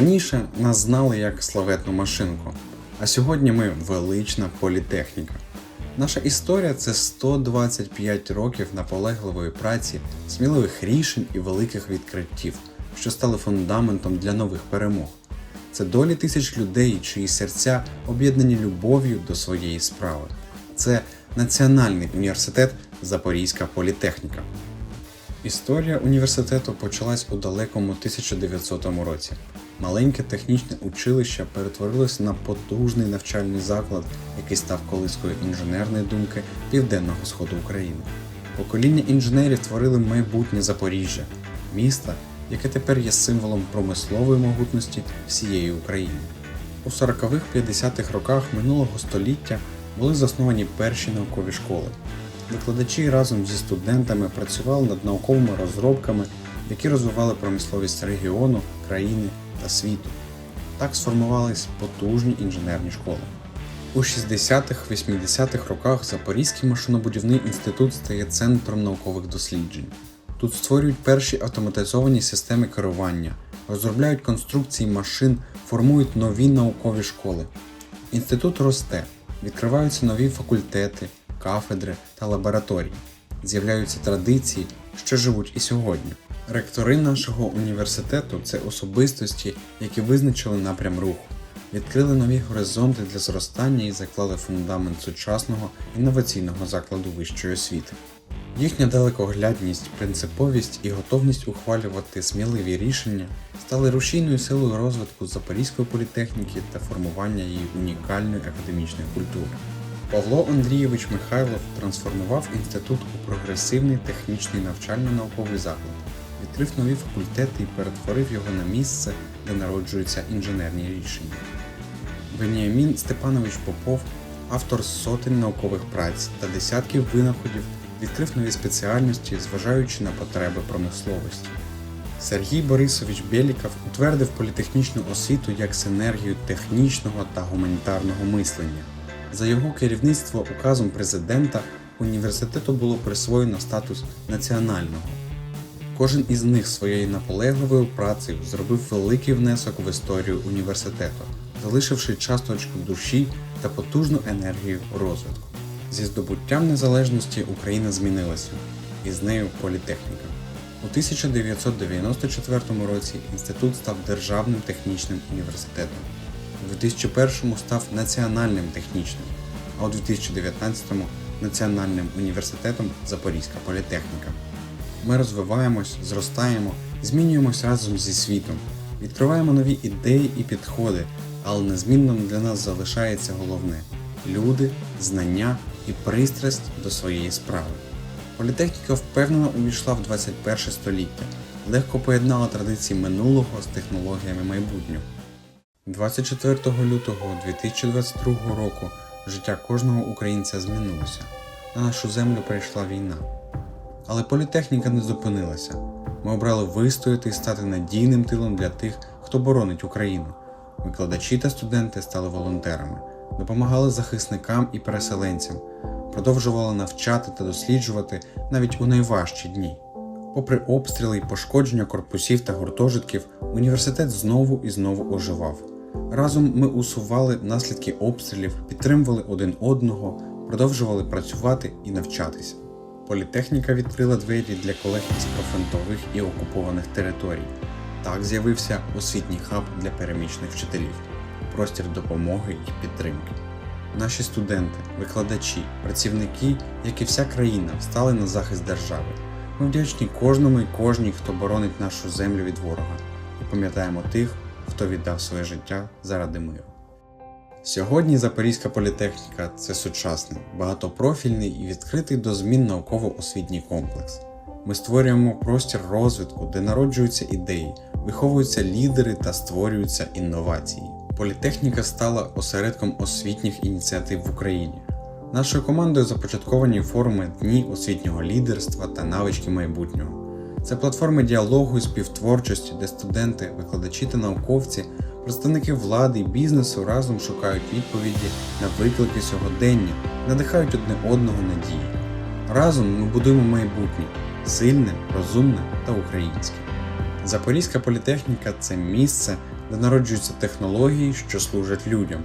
Раніше нас знали як славетну машинку, а сьогодні ми велична політехніка. Наша історія це 125 років наполегливої праці, сміливих рішень і великих відкриттів, що стали фундаментом для нових перемог. Це долі тисяч людей, чиї серця об'єднані любов'ю до своєї справи. Це Національний університет Запорізька політехніка. Історія університету почалась у далекому 1900 році. Маленьке технічне училище перетворилося на потужний навчальний заклад, який став колискою інженерної думки південного сходу України. Покоління інженерів творили майбутнє Запоріжжя, міста, яке тепер є символом промислової могутності всієї України. У 40-х-50-х роках минулого століття були засновані перші наукові школи. Викладачі разом зі студентами працювали над науковими розробками, які розвивали промисловість регіону, країни та світу. Так сформувались потужні інженерні школи. У 60-х-80-х роках Запорізький машинобудівний інститут стає центром наукових досліджень. Тут створюють перші автоматизовані системи керування, розробляють конструкції машин, формують нові наукові школи. Інститут росте, відкриваються нові факультети, кафедри та лабораторії. З'являються традиції, що живуть і сьогодні. Ректори нашого університету це особистості, які визначили напрям руху, відкрили нові горизонти для зростання і заклали фундамент сучасного інноваційного закладу вищої освіти. Їхня далекоглядність, принциповість і готовність ухвалювати сміливі рішення стали рушійною силою розвитку Запорізької політехніки та формування її унікальної академічної культури. Павло Андрійович Михайлов трансформував інститут у прогресивний технічний навчально-науковий заклад, відкрив нові факультети і перетворив його на місце, де народжуються інженерні рішення. Веніамін Степанович Попов, автор сотень наукових праць та десятків винаходів, відкрив нові спеціальності, зважаючи на потреби промисловості. Сергій Борисович Бєліков утвердив політехнічну освіту як синергію технічного та гуманітарного мислення. За його керівництво указом президента університету було присвоєно статус національного. Кожен із них своєю наполегливою працею зробив великий внесок в історію університету, залишивши часточку душі та потужну енергію розвитку. Зі здобуттям незалежності Україна змінилася, і з нею політехніка. У 1994 році інститут став державним технічним університетом. У 2001 став національним технічним, а у 2019 Національним університетом Запорізька політехніка. Ми розвиваємось, зростаємо, змінюємось разом зі світом, відкриваємо нові ідеї і підходи, але незмінним для нас залишається головне люди, знання і пристрасть до своєї справи. Політехніка впевнено увійшла в 21 століття, легко поєднала традиції минулого з технологіями майбутнього. 24 лютого 2022 року життя кожного українця змінилося. На нашу землю прийшла війна. Але політехніка не зупинилася. Ми обрали вистояти і стати надійним тилом для тих, хто боронить Україну. Викладачі та студенти стали волонтерами, допомагали захисникам і переселенцям, продовжували навчати та досліджувати навіть у найважчі дні. Попри обстріли і пошкодження корпусів та гуртожитків, університет знову і знову оживав. Разом ми усували наслідки обстрілів, підтримували один одного, продовжували працювати і навчатися. Політехніка відкрила двері для колег із профронтових і окупованих територій. Так з'явився освітній хаб для переміщених вчителів, простір допомоги і підтримки. Наші студенти, викладачі, працівники, як і вся країна, стали на захист держави. Ми вдячні кожному і кожній, хто боронить нашу землю від ворога, і пам'ятаємо тих, хто віддав своє життя заради миру. Сьогодні Запорізька політехніка це сучасний, багатопрофільний і відкритий до змін науково-освітній комплекс. Ми створюємо простір розвитку, де народжуються ідеї, виховуються лідери та створюються інновації. Політехніка стала осередком освітніх ініціатив в Україні. Нашою командою започатковані форуми Дні освітнього лідерства та навички майбутнього. Це платформи діалогу і співтворчості, де студенти, викладачі та науковці, представники влади і бізнесу разом шукають відповіді на виклики сьогодення, надихають одне одного надії. Разом ми будуємо майбутнє сильне, розумне та українське. Запорізька політехніка це місце, де народжуються технології, що служать людям.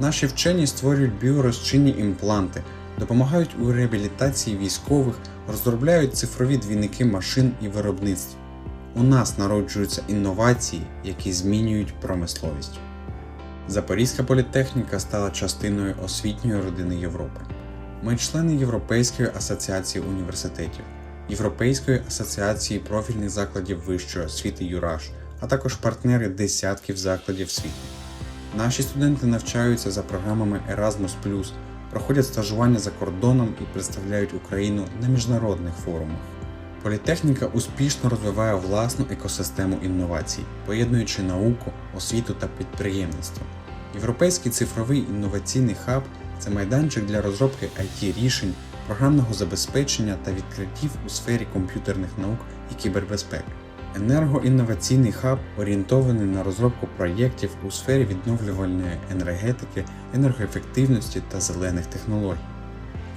Наші вчені створюють біорозчинні імпланти, допомагають у реабілітації військових, розробляють цифрові двійники машин і виробництв. У нас народжуються інновації, які змінюють промисловість. Запорізька політехніка стала частиною освітньої родини Європи. Ми члени Європейської асоціації університетів, Європейської асоціації профільних закладів вищої освіти ЮРАШ, а також партнери десятків закладів світу. Наші студенти навчаються за програмами Erasmus+, проходять стажування за кордоном і представляють Україну на міжнародних форумах. Політехніка успішно розвиває власну екосистему інновацій, поєднуючи науку, освіту та підприємництво. Європейський цифровий інноваційний хаб це майданчик для розробки it рішень, програмного забезпечення та відкриттів у сфері комп'ютерних наук і кібербезпеки. Енергоінноваційний хаб орієнтований на розробку проєктів у сфері відновлювальної енергетики, енергоефективності та зелених технологій.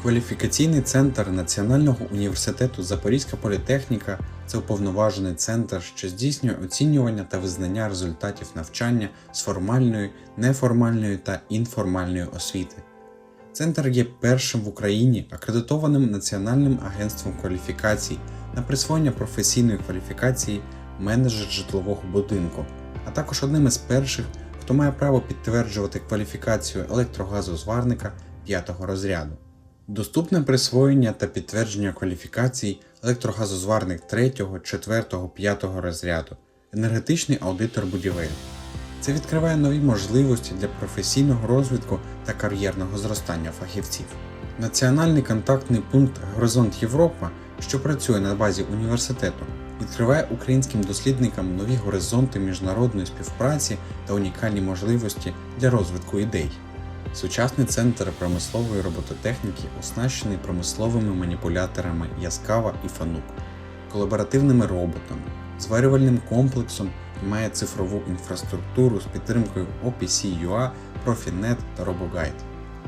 Кваліфікаційний центр Національного університету Запорізька політехніка це уповноважений центр, що здійснює оцінювання та визнання результатів навчання з формальної, неформальної та інформальної освіти. Центр є першим в Україні акредитованим Національним агентством кваліфікацій на присвоєння професійної кваліфікації менеджер житлового будинку, а також одним із перших, хто має право підтверджувати кваліфікацію електрогазозварника 5 розряду. Доступне присвоєння та підтвердження кваліфікацій електрогазозварник 3, 4, 5 розряду, енергетичний аудитор будівель. Це відкриває нові можливості для професійного розвитку та кар'єрного зростання фахівців. Національний контактний пункт Горизонт Європа, що працює на базі університету, відкриває українським дослідникам нові горизонти міжнародної співпраці та унікальні можливості для розвитку ідей. Сучасний центр промислової робототехніки оснащений промисловими маніпуляторами Яскава і Фанук, колаборативними роботами, зварювальним комплексом і має цифрову інфраструктуру з підтримкою OPC.ua, Profinet та RoboGuide.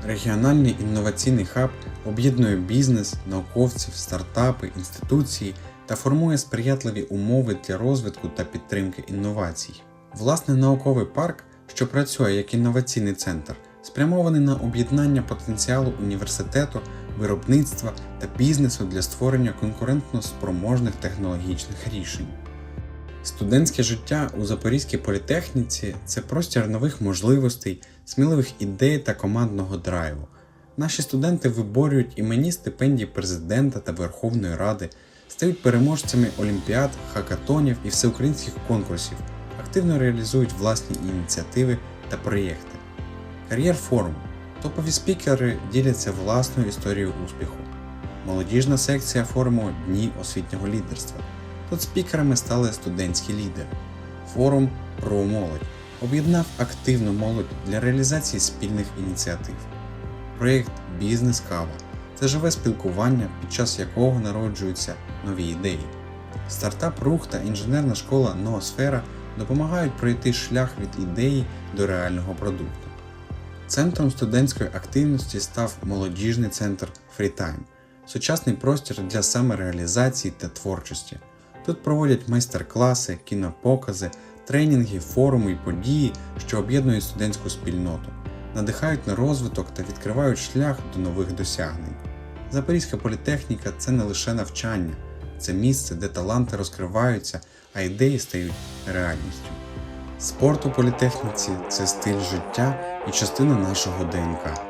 Регіональний інноваційний хаб об'єднує бізнес, науковців, стартапи, інституції та формує сприятливі умови для розвитку та підтримки інновацій. Власний науковий парк, що працює як інноваційний центр, спрямований на об'єднання потенціалу університету, виробництва та бізнесу для створення конкурентно спроможних технологічних рішень. Студентське життя у Запорізькій політехніці це простір нових можливостей, сміливих ідей та командного драйву. Наші студенти виборюють імені стипендій президента та Верховної Ради, стають переможцями олімпіад, хакатонів і всеукраїнських конкурсів, активно реалізують власні ініціативи та проєкти. Кар'єр форум. Топові спікери діляться власною історією успіху. Молодіжна секція форуму Дні освітнього лідерства. Тут спікерами стали студентські лідери. Форум про молодь об'єднав активну молодь для реалізації спільних ініціатив. Проєкт Бізнес Кава це живе спілкування, під час якого народжуються нові ідеї. Стартап рух та інженерна школа Ноосфера допомагають пройти шлях від ідеї до реального продукту. Центром студентської активності став молодіжний центр Freetime – сучасний простір для самореалізації та творчості. Тут проводять майстер-класи, кінопокази, тренінги, форуми і події, що об'єднують студентську спільноту, надихають на розвиток та відкривають шлях до нових досягнень. Запорізька політехніка це не лише навчання, це місце, де таланти розкриваються, а ідеї стають реальністю. Спорт у політехніці це стиль життя і частина нашого ДНК.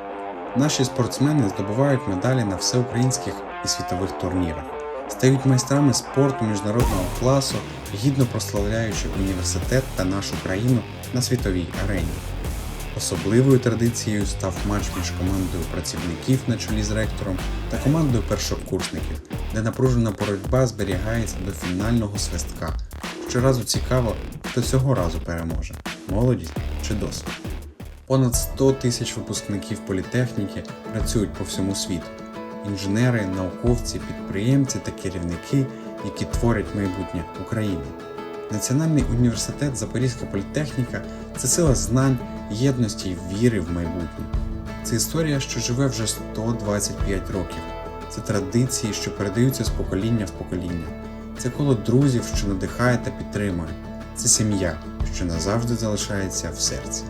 Наші спортсмени здобувають медалі на всеукраїнських і світових турнірах, стають майстрами спорту міжнародного класу, гідно прославляючи університет та нашу країну на світовій арені. Особливою традицією став матч між командою працівників на чолі з ректором та командою першокурсників, де напружена боротьба зберігається до фінального свистка. Щоразу цікаво, хто цього разу переможе молодість чи досвід. Понад 100 тисяч випускників політехніки працюють по всьому світу. Інженери, науковці, підприємці та керівники, які творять майбутнє України. Національний університет Запорізька політехніка це сила знань, єдності і віри в майбутнє. Це історія, що живе вже 125 років. Це традиції, що передаються з покоління в покоління. Це коло друзів, що надихає та підтримує. Це сім'я, що назавжди залишається в серці.